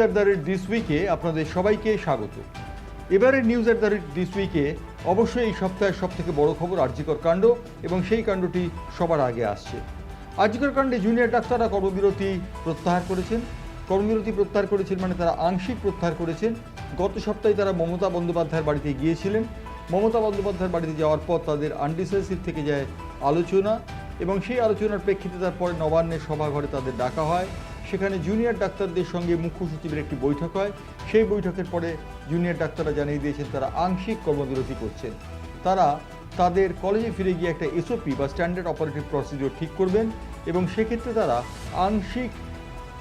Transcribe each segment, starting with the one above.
At the rate this উইকে আপনাদের সবাইকে স্বাগত। এবারের news at the rate this উইকে অবশ্যই এই সপ্তাহের সব থেকে বড় খবর আর্যিকর কাণ্ড এবং সেই কাণ্ডটি সবার আগে আসছে। আর্যিকর কাণ্ডে জুনিয়র ডাক্তাররা কর্মবিরতি প্রত্যাহার করেছেন। কর্মবিরতি প্রত্যাহার করেছেন মানে তারা আংশিক প্রত্যাহার করেছেন। গত সপ্তাহে তারা মমতা বন্দ্যোপাধ্যায়ের বাড়িতে গিয়েছিলেন। মমতা বন্দ্যোপাধ্যায়ের বাড়িতে যাওয়ার পর তাদের আনডিসাইসিভ থেকে যায় আলোচনা এবং সেই আলোচনার প্রেক্ষিতে তারপরে নবান্নের সভাঘরে তাদের ডাকা হয়। সেখানে জুনিয়র ডাক্তারদের সঙ্গে মুখ্য সচিবের একটি বৈঠক হয়। সেই বৈঠকের পরে জুনিয়র ডাক্তাররা জানিয়ে দিয়েছেন, তারা আংশিক কর্মবিরতি করছেন। তারা তাদের কলেজে ফিরে গিয়ে একটা এসওপি বা স্ট্যান্ডার্ড অপারেটিভ প্রসিডিওর ঠিক করবেন এবং সেক্ষেত্রে তারা আংশিক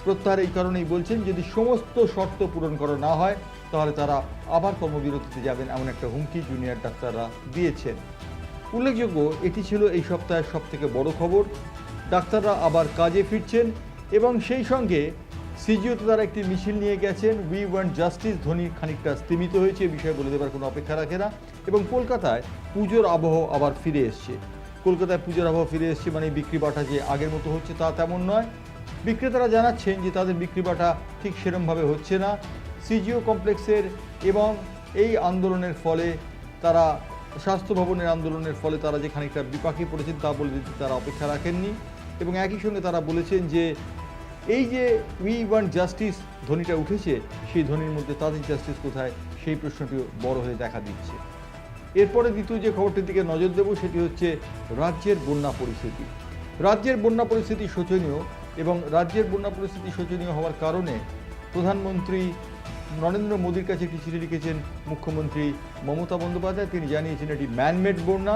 প্রত্যাহার এই কারণেই বলছেন, যদি সমস্ত শর্ত পূরণ করা না হয়, তাহলে তারা আবার কর্মবিরতিতে যাবেন এমন একটা হুমকি জুনিয়র ডাক্তাররা দিয়েছেন। উল্লেখযোগ্য, এটি ছিল এই সপ্তাহের সব থেকে বড় খবর। ডাক্তাররা আবার কাজে ফিরছেন। এবং সেই সঙ্গে সিজিওতে তারা একটি মিছিল নিয়ে গেছেন। উই ওয়ান্ট জাস্টিস ধ্বনি খানিকটা স্তীমিত হয়েছে, এ বিষয়ে বলে দেবার কোনো অপেক্ষা রাখে না। এবং কলকাতায় পুজোর আবহ আবার ফিরে এসছে। কলকাতায় পুজোর আবহ ফিরে এসছে মানে বিক্রি বাটা যে আগের মতো হচ্ছে তা তেমন নয়। বিক্রেতারা জানাচ্ছেন যে তাদের বিক্রি বাটা ঠিক সেরমভাবে হচ্ছে না। সিজিও কমপ্লেক্সের এবং এই আন্দোলনের ফলে তারা, স্বাস্থ্য ভবনের আন্দোলনের ফলে তারা যে খানিকটা বিপাকে পড়েছেন তা বলে দিতে তারা অপেক্ষা রাখেননি। এবং একই সঙ্গে তারা বলেছেন যে এই যে উই ওয়ান্ট জাস্টিস ধ্বনিটা উঠেছে, সেই ধ্বনির মধ্যে তাদের জাস্টিস কোথায়, সেই প্রশ্নটিও বড় হয়ে দেখা দিচ্ছে। এরপরে দ্বিতীয় যে খবরটির দিকে নজর দেব, সেটি হচ্ছে রাজ্যের বন্যা পরিস্থিতি। রাজ্যের বন্যা পরিস্থিতি শোচনীয় এবং রাজ্যের বন্যা পরিস্থিতি শোচনীয় হওয়ার কারণে প্রধানমন্ত্রী নরেন্দ্র মোদীর কাছে একটি চিঠি লিখেছেন, মুখ্যমন্ত্রী মমতা বন্দ্যোপাধ্যায়। তিনি জানিয়েছেন, এটি ম্যানমেড বন্যা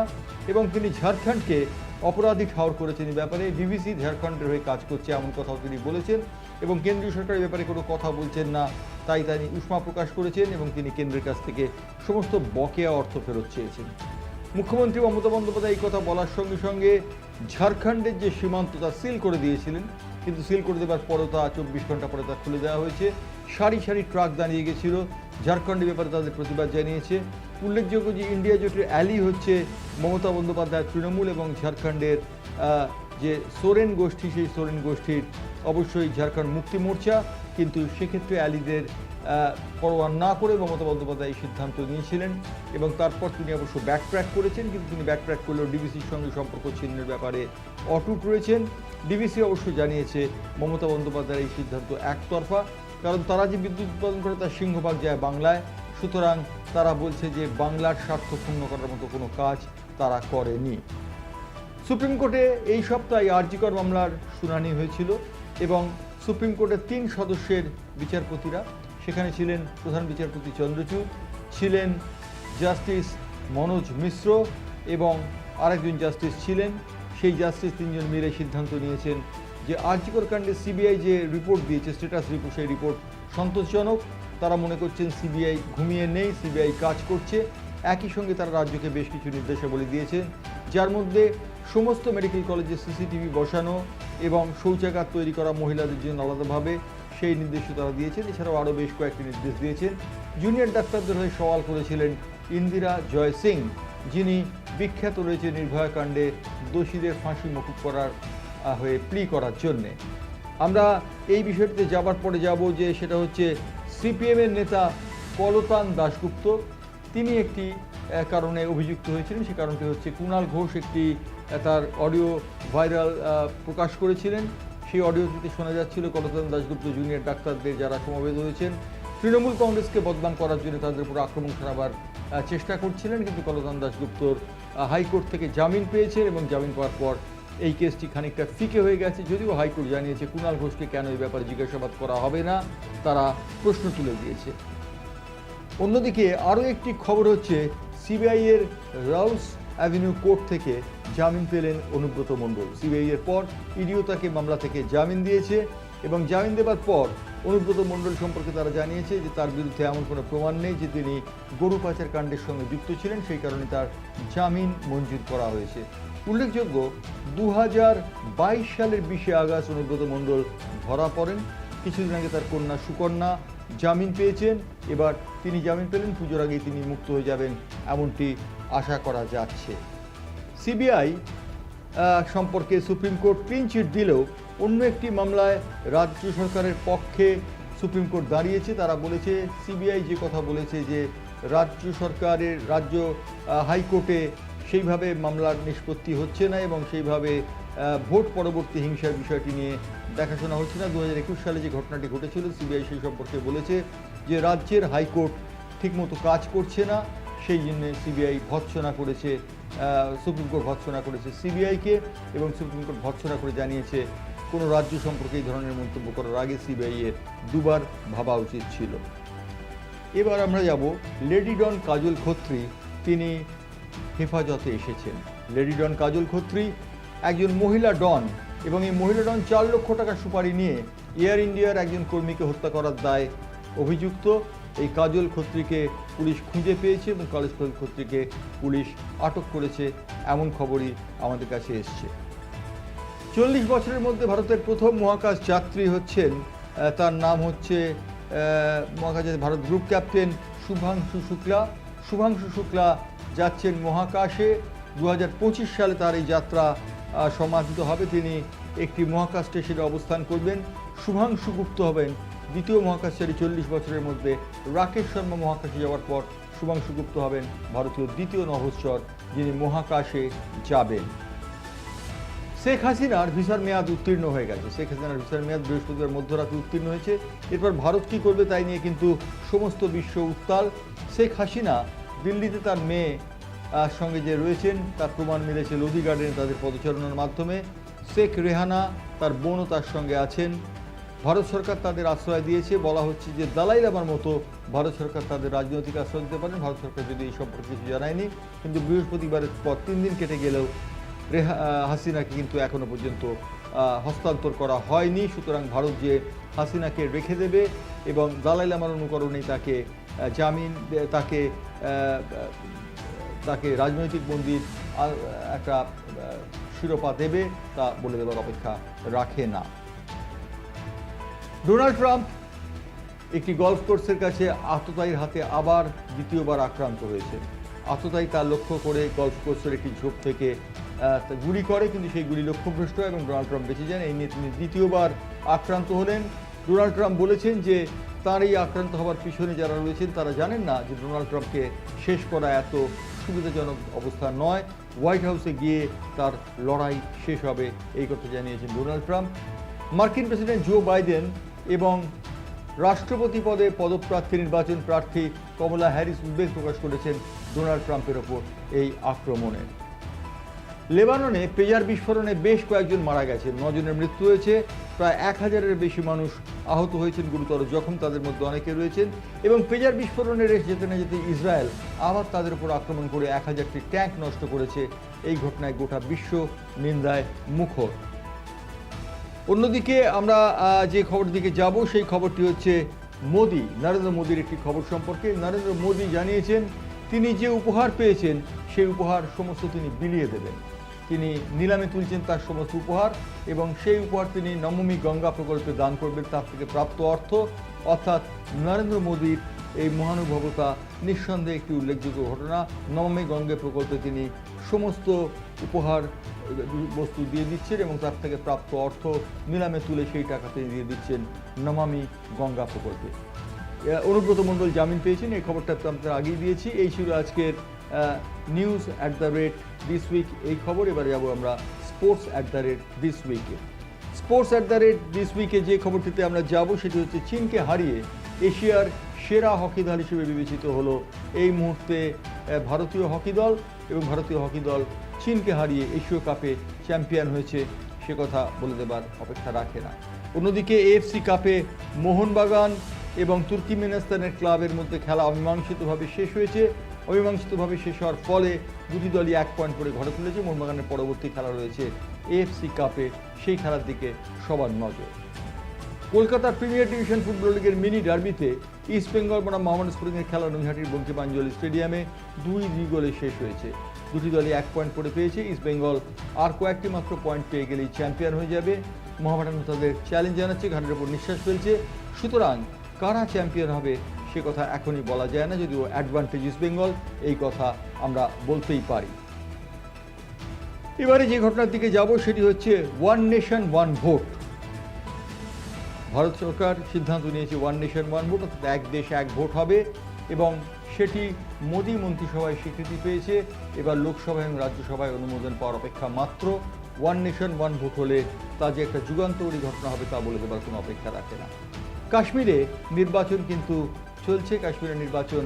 এবং তিনি ঝাড়খণ্ডকে অপরাধী ঠাওর করেছেন এই ব্যাপারে। বিবিসি ঝাড়খণ্ডের হয়ে কাজ করছে এমন কথাও তিনি বলেছেন এবং কেন্দ্রীয় সরকার ব্যাপারে কোনো কথা বলছেন না, তাই তিনি উষ্মা প্রকাশ করেছেন এবং তিনি কেন্দ্রের কাছ থেকে সমস্ত বকেয়া অর্থ ফেরত চেয়েছেন। মুখ্যমন্ত্রী মমতা বন্দ্যোপাধ্যায় এই কথা বলার সঙ্গে সঙ্গে ঝাড়খণ্ডের যে সীমান্ত তা সিল করে দিয়েছিলেন, কিন্তু সিল করে দেওয়ার পরও তা চব্বিশ ঘণ্টা পরে তা খুলে দেওয়া হয়েছে। সারি সারি ট্রাক দাঁড়িয়ে গেছিল। ঝাড়খণ্ডের ব্যাপারে তাদের প্রতিবাদ জানিয়েছে। উল্লেখযোগ্য যে ইন্ডিয়া জোটের অ্যালি হচ্ছে মমতা বন্দ্যোপাধ্যায়, তৃণমূল এবং ঝাড়খণ্ডের যে সোরেন গোষ্ঠী, সেই সোরেন গোষ্ঠীর অবশ্যই ঝাড়খণ্ড মুক্তি মোর্চা। কিন্তু সেক্ষেত্রে অ্যালিদের পরোয়া না করে মমতা বন্দ্যোপাধ্যায় এই সিদ্ধান্ত নিয়েছিলেন এবং তারপর তিনি অবশ্য ব্যাকট্র্যাক করেছেন। কিন্তু তিনি ব্যাকট্র্যাক করলেও ডিবিসির সঙ্গে সম্পর্ক ছিন্নের ব্যাপারে অটুট রয়েছেন। ডিবিসি অবশ্য জানিয়েছে মমতা বন্দ্যোপাধ্যায়ের এই সিদ্ধান্ত একতরফা। কারণ তারা যে বিদ্যুৎ উৎপাদন করে তার সিংহভাগ যায় বাংলায়। সুতরাং তারা বলছে যে বাংলার স্বার্থ ক্ষুণ্ণ করার মতো কোনো কাজ তারা করেনি। সুপ্রিম কোর্টে এই সপ্তাহে আরজিকর মামলার শুনানি হয়েছিল এবং সুপ্রিম কোর্টের তিন সদস্যের বিচারপতিরা, সেখানে ছিলেন প্রধান বিচারপতি চন্দ্রচূড়, ছিলেন জাস্টিস মনোজ মিশ্র এবং আরেকজন জাস্টিস ছিলেন। সেই জাস্টিস তিনজন মিলে সিদ্ধান্ত নিয়েছেন যে আরজিকর কাণ্ডে সিবিআই যে রিপোর্ট দিয়েছে, স্ট্যাটাস রিপোর্ট সেই রিপোর্ট সন্তোষজনক। তারা মনে করছেন সিবিআই ঘুমিয়ে নেই, সিবিআই কাজ করছে। একই সঙ্গে তারা রাজ্যকে বেশ কিছু নির্দেশাবলী দিয়েছেন যার মধ্যে সমস্ত মেডিকেল কলেজে সিসিটিভি বসানো এবং শৌচাগার তৈরি করা মহিলাদের জন্য আলাদাভাবে সেই নির্দেশ তারা দিয়েছেন। এছাড়াও আরও বেশ কয়েকটি নির্দেশ দিয়েছেন। জুনিয়র ডাক্তারদের হয়ে সওয়াল করেছিলেন ইন্দিরা জয় সিং, যিনি বিখ্যাত রয়েছে নির্ভয়া কাণ্ডে দোষীদের ফাঁসি মকুব করার হয়ে প্লি করার জন্যে। আমরা এই বিষয়টিতে যাবার পরে যাব যে সেটা হচ্ছে সিপিএমের নেতা কলতান দাশগুপ্ত, তিনি একটি কারণে অভিযুক্ত হয়েছিলেন। সে কারণটি হচ্ছে কুণাল ঘোষ একটি তার অডিও ভাইরাল প্রকাশ করেছিলেন। সেই অডিওটিতে শোনা যাচ্ছিল কলতান দাশগুপ্ত জুনিয়র ডাক্তারদের যারা সমবেত হয়েছেন। তৃণমূল কংগ্রেসকে বদনাম করার জন্য তাদের উপর আক্রমণ করাবার চেষ্টা করছিলেন। কিন্তু কলতান দাশগুপ্তর হাইকোর্ট থেকে জামিন পেয়েছেন এবং জামিন পাওয়ার পর এই কেসটি খানিকটা ফিকে হয়ে গেছে, যদিও হাইকোর্ট জানিয়েছে কুণাল ঘোষকে কেন এই ব্যাপারে জিজ্ঞাসাবাদ করা হবে না, তারা প্রশ্ন তুলে দিয়েছে। অন্যদিকে আরও একটি খবর হচ্ছে সিবিআইয়ের রাউস অ্যাভিনিউ কোর্ট থেকে জামিন পেলেন অনুব্রত মণ্ডল। সিবিআইয়ের পর ইডিও তাকে মামলা থেকে জামিন দিয়েছে এবং জামিন দেবার পর অনুব্রত মণ্ডল সম্পর্কে তারা জানিয়েছে যে তার বিরুদ্ধে এমন কোনো প্রমাণ নেই যে তিনি গরু পাচার কাণ্ডের সঙ্গে যুক্ত ছিলেন, সেই কারণে তার জামিন মঞ্জুর করা হয়েছে। উল্লেখযোগ্য দু হাজার বাইশ সালের বিশে আগস্ট অনুব্রত মণ্ডল ধরা পড়েন। কিছুদিন আগে তার কন্যা সুকন্যা জামিন পেয়েছেন। এবার তিনি জামিন পেলেন, পুজোর আগেই তিনি মুক্ত হয়ে যাবেন এমনটি আশা করা যাচ্ছে। সিবিআই সম্পর্কে সুপ্রিম কোর্ট ক্লিন চিট দিলেও অন্য একটি মামলায় রাজ্য সরকারের পক্ষে সুপ্রিম কোর্ট দাঁড়িয়েছে। তারা বলেছে, সিবিআই যে কথা বলেছে যে রাজ্য সরকারের, রাজ্য হাইকোর্টে সেইভাবে মামলার নিষ্পত্তি হচ্ছে না এবং সেইভাবে ভোট পরবর্তী হিংসার বিষয়টি নিয়ে দেখাশোনা হচ্ছে না। দু হাজার একুশ সালে যে ঘটনাটি ঘটেছিল, সিবিআই সেই সম্পর্কে বলেছে যে রাজ্যের হাইকোর্ট ঠিকমতো কাজ করছে না। সেই জন্য সিবিআই ভৎসনা করেছে সুপ্রিম কোর্ট ভৎসনা করেছে সিবিআইকে এবং সুপ্রিম কোর্ট ভৎসনা করে জানিয়েছে কোনো রাজ্য সম্পর্কে এই ধরনের মন্তব্য করার আগে সিবিআই এর দুবার ভাবা উচিত ছিল। এবার আমরা যাব লেডি ডন কাজল খত্রি। তিনি হেফাজতে এসেছেন লেডি ডন কাজল খত্রি একজন মহিলা ডন এবং এই মহিলা ডন চার লক্ষ টাকা সুপারি নিয়ে এয়ার ইন্ডিয়ার একজন কর্মীকে হত্যা করার দায় অভিযুক্ত। এই কাজল খত্রিকে পুলিশ খুঁজে পেয়েছে এবং কাজল খত্রিকে পুলিশ আটক করেছে এমন খবরই আমাদের কাছে এসছে। চল্লিশ বছরের মধ্যে ভারতের প্রথম মহাকাশ যাত্রী হচ্ছেন তার নাম হচ্ছে আহ, মহাকাশের ভারত গ্রুপ ক্যাপ্টেন শুভাংশু শুক্লা। শুভাংশু শুক্লা যাচ্ছেন মহাকাশে। দু হাজার পঁচিশ সালে তার এই যাত্রা সমাধিত হবে। তিনি একটি মহাকাশ স্টেশনে অবস্থান করবেন। শুভাংশু গুপ্ত হবেন দ্বিতীয় মহাকাশচারী চল্লিশ বছরের মধ্যে। রাকেশ শর্মা মহাকাশে যাওয়ার পর শুভাংশু গুপ্ত হবেন ভারতীয় দ্বিতীয় নভোশ্চর যিনি মহাকাশে যাবেন। শেখ হাসিনার ভিসার মেয়াদ উত্তীর্ণ হয়ে গেছে। শেখ হাসিনার ভিসার মেয়াদ বৃহস্পতিবার মধ্যরাতে উত্তীর্ণ হয়েছে। এরপর ভারত কী করবে তাই নিয়ে কিন্তু সমস্ত বিশ্ব উত্তাল। শেখ হাসিনা দিল্লিতে তার মেয়ে সঙ্গে যে রয়েছেন, তার প্রমাণ মিলেছে লোধি গার্ডেনে তাদের পদচারণার মাধ্যমে। শেখ রেহানা তার বোনও তার সঙ্গে আছেন। ভারত সরকার তাদের আশ্রয় দিয়েছে। বলা হচ্ছে যে দালাই লামার মতো ভারত সরকার তাদের রাজনৈতিক আশ্রয় দিতে পারেন। ভারত সরকার যদি এই সম্পর্কে কিছু জানায়নি, কিন্তু বৃহস্পতিবারের পর তিন দিন কেটে গেলেও রেহা হাসিনাকে কিন্তু এখনও পর্যন্ত হস্তান্তর করা হয়নি। সুতরাং ভারত যে হাসিনাকে রেখে দেবে এবং দালাই লামার অনুকরণে তাকে জামিন তাকে তাকে রাজনৈতিক বন্দির একটা শিরোপা দেবে তা বলে দেওয়ার অপেক্ষা রাখে না। ডোনাল্ড ট্রাম্প একটি গলফ কোর্সের কাছে আততায়ীর হাতে আবার দ্বিতীয়বার আক্রান্ত হয়েছে আততায়ী তার লক্ষ্য করে গলফ কোর্সের একটি ঝোপ থেকে গুলি করে, কিন্তু সেই গুলি লক্ষ্যভ্রষ্ট এবং ডোনাল্ড ট্রাম্প বেঁচে যান। এই নিয়ে তিনি দ্বিতীয়বার আক্রান্ত হলেন। ডোনাল্ড ট্রাম্প বলেছেন যে তার এই আক্রান্ত হওয়ার পিছনে যারা রয়েছেন, তারা জানেন না যে ডোনাল্ড ট্রাম্পকে শেষ করা এত সুবিধাজনক অবস্থা নয়। হোয়াইট হাউসে গিয়ে তার লড়াই শেষ হবে, এই কথা জানিয়েছেন ডোনাল্ড ট্রাম্প। মার্কিন প্রেসিডেন্ট জো বাইডেন এবং রাষ্ট্রপতি পদে পদপ্রার্থী নির্বাচন প্রার্থী কমলা হ্যারিস উদ্বেগ প্রকাশ করেছেন ডোনাল্ড ট্রাম্পের ওপর এই আক্রমণে। লেবাননে পেজার বিস্ফোরণে বেশ কয়েকজন মারা গেছে। নজনের মৃত্যু হয়েছে। প্রায় এক হাজারের বেশি মানুষ আহত হয়েছেন গুরুতর জখম, তাদের মধ্যে অনেকে রয়েছেন। এবং পেজার বিস্ফোরণের যেতে না যেতে ইসরায়েল আবার তাদের উপর আক্রমণ করে এক হাজারটি ট্যাঙ্ক নষ্ট করেছে। এই ঘটনায় গোটা বিশ্ব নিন্দায় মুখর। অন্যদিকে আমরা যে খবর দিকে যাব, সেই খবরটি হচ্ছে মোদি। নরেন্দ্র মোদির একটি খবর সম্পর্কে। নরেন্দ্র মোদি জানিয়েছেন, তিনি যে উপহার পেয়েছেন, সেই উপহার সমস্ত তিনি বিলিয়ে দেবেন। তিনি নিলামে তুলছেন তার সমস্ত উপহার এবং সেই উপহার তিনি নবমী গঙ্গা প্রকল্পে দান করবেন, তার থেকে প্রাপ্ত অর্থ। অর্থাৎ নরেন্দ্র মোদীর এই মহানুভবতা নিঃসন্দেহে একটি উল্লেখযোগ্য ঘটনা। নবমী গঙ্গে প্রকল্পে তিনি সমস্ত উপহার, বস্তু দিয়ে দিচ্ছেন এবং তার থেকে প্রাপ্ত অর্থ নিলামে তুলে সেই টাকা তিনি দিয়ে দিচ্ছেন নমামি গঙ্গা প্রকল্পে। অনুব্রত মণ্ডল জামিন পেয়েছেন, এই খবরটা তো আমরা আগেই দিয়েছি। এই ছিল আজকের news at the rate this week এই খবর, এবারে যাব আমরা sports at the rate this উইকে sports at the rate this উইকে যে খবরটিতে আমরা যাব, সেটি হচ্ছে চীনকে হারিয়ে এশিয়ার সেরা হকি দল হিসেবে বিবেচিত হলো এই মুহূর্তে ভারতীয় হকি দল এবং ভারতীয় হকি দল চীনকে হারিয়ে এশীয় কাপে চ্যাম্পিয়ন হয়েছে, সে কথা বলে দেবার অপেক্ষা রাখে না। অন্যদিকে এএফসি কাপে মোহনবাগান এবং তুর্কিমেনিস্তানের ক্লাবের মধ্যে খেলা অমীমাংসিতভাবে শেষ হয়েছে। অমীমাংসিতভাবে শেষ হওয়ার ফলে দুটি দলই এক পয়েন্ট করে ঘরে তুলেছে। মোহনবাগানের পরবর্তী খেলা রয়েছে এএফসি কাপে সেই খেলার দিকে সবার নজর। কলকাতার প্রিমিয়ার ডিভিশন ফুটবল লিগের মিনি ডার্বিতে ইস্ট বেঙ্গল বনাম মোহাম্মদ স্পোর্টিংয়ের খেলা নৈহাটির বঙ্কিমাঞ্জলি স্টেডিয়ামে দুই দুই গোলে শেষ হয়েছে। দুটি দলই এক পয়েন্ট করে পেয়েছে। ইস্ট বেঙ্গল আর কয়েকটি মাত্র পয়েন্ট পেয়ে গেলেই চ্যাম্পিয়ন হয়ে যাবে। মোহামেডান তাদের চ্যালেঞ্জ জানাচ্ছে, ঘাটের উপর নিঃশ্বাস ফেলছে। সুতরাং কারা চ্যাম্পিয়ন হবে সে কথা এখনই বলা যায় না, যদিও অ্যাডভান্টেজ ইস্ট বেঙ্গল এই কথা আমরা বলতেই পারি। এবারে যে ঘটনার দিকে যাব, সেটি হচ্ছে one nation one vote Bharat সরকার সিদ্ধান্ত নিয়েছে ওয়ান নেশন ওয়ান ভোট অর্থাৎ এক দেশ, এক ভোট হবে এবং সেটি মোদী মন্ত্রিসভায় স্বীকৃতি পেয়েছে। এবার লোকসভা এবং রাজ্যসভায় অনুমোদন পাওয়ার অপেক্ষা মাত্র। ওয়ান নেশন ওয়ান ভোট হলে তা যে একটা যুগান্তরী ঘটনা হবে তা বলে দেবার কোনো অপেক্ষা রাখে না। কাশ্মীরে নির্বাচন কিন্তু চলছে, কাশ্মীরের নির্বাচন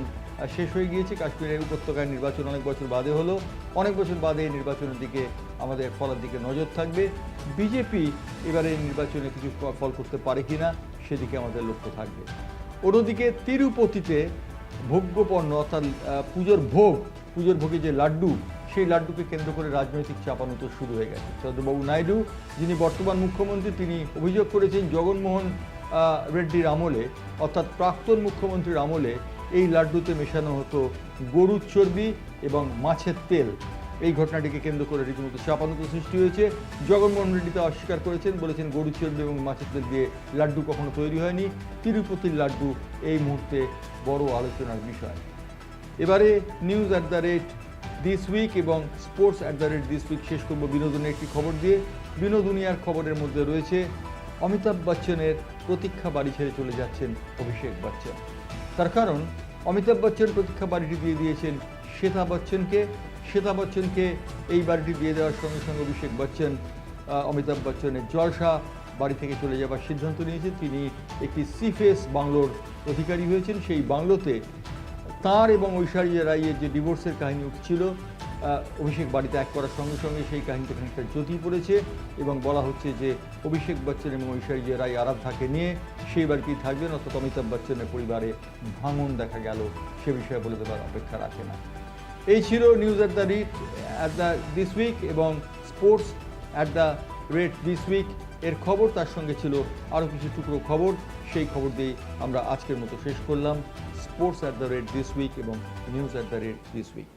শেষ হয়ে গিয়েছে, কাশ্মীরের উপত্যকায় নির্বাচন অনেক বছর বাদে হলো। অনেক বছর বাদে এই নির্বাচনের দিকে আমাদের ফলের দিকে নজর থাকবে। বিজেপি এবারে নির্বাচনে কিছু ফল করতে পারে কিনা সেদিকে আমাদের লক্ষ্য থাকবে। অন্যদিকে তিরুপতিতে ভোগ্যপণ্য অর্থাৎ পুজোর ভোগ, পুজোর ভোগে যে লাড্ডু, সেই লাড্ডুকে কেন্দ্র করে রাজনৈতিক চাপানুতো শুরু হয়ে গেছে। চন্দ্রবাবু নাইডু, যিনি বর্তমান মুখ্যমন্ত্রী, তিনি অভিযোগ করেছেন, জগনমোহন রেড্ডির আমলে, অর্থাৎ প্রাক্তন মুখ্যমন্ত্রীর আমলে, এই লাড্ডুতে মেশানো হতো গরুর চর্বি এবং মাছের তেল। এই ঘটনাটিকে কেন্দ্র করে রীতিমতো চাপানুতো সৃষ্টি হয়েছে। জগনমোহন রেড্ডি তা অস্বীকার করেছেন, বলেছেন গরুর চর্বি এবং মাছের তেল দিয়ে লাড্ডু কখনো তৈরি হয়নি। তিরুপতির লাড্ডু এই মুহূর্তে বড় আলোচনার বিষয়। এবারে news at the rate this week এবং sports at the rate this week শেষ করব বিনোদনের একটি খবর দিয়ে। বিনোদনিয়ার খবরের মধ্যে রয়েছে অমিতাভ বচ্চনের প্রতীক্ষা বাড়ি ছেড়ে চলে যাচ্ছেন অভিষেক বচ্চন। তার কারণ, অমিতাভ বচ্চন প্রতীক্ষা বাড়িটি দিয়ে দিয়েছেন শ্বেতা বচ্চনকে। শ্বেতা বচ্চনকে এই বাড়িটি দিয়ে দেওয়ার সঙ্গে সঙ্গে অভিষেক বচ্চন অমিতাভ বচ্চনের জলসা বাড়ি থেকে চলে যাবার সিদ্ধান্ত নিয়েছেন। তিনি একটি সিফেস বাংলোর অধিকারী হয়েছেন। সেই বাংলোতে তার এবং ঐশ্বর্য রাইয়ের যে ডিভোর্সের কাহিনী উঠছিল অভিষেক বাড়িতে এক করার সঙ্গে সঙ্গে সেই কাহিনীতে খানিকটা জ্যোতি পড়েছে এবং বলা হচ্ছে যে অভিষেক বচ্চন এবং ঐশ্বর্য রায় আরাধ্যাকে নিয়ে সেই বাড়িতেই থাকবেন, অর্থাৎ অমিতাভ বচ্চনের পরিবারে ভাঙন দেখা গেল। সে বিষয়ে বলে দেওয়ার অপেক্ষা রাখে না। এই ছিল news at the rate at the this week এবং sports at the rate this week এর খবর, তার সঙ্গে ছিল আরও কিছু টুকরো খবর। সেই খবর দিয়ে আমরা আজকের মতো শেষ করলাম। Sports at the rate this week এবং news at the rate this week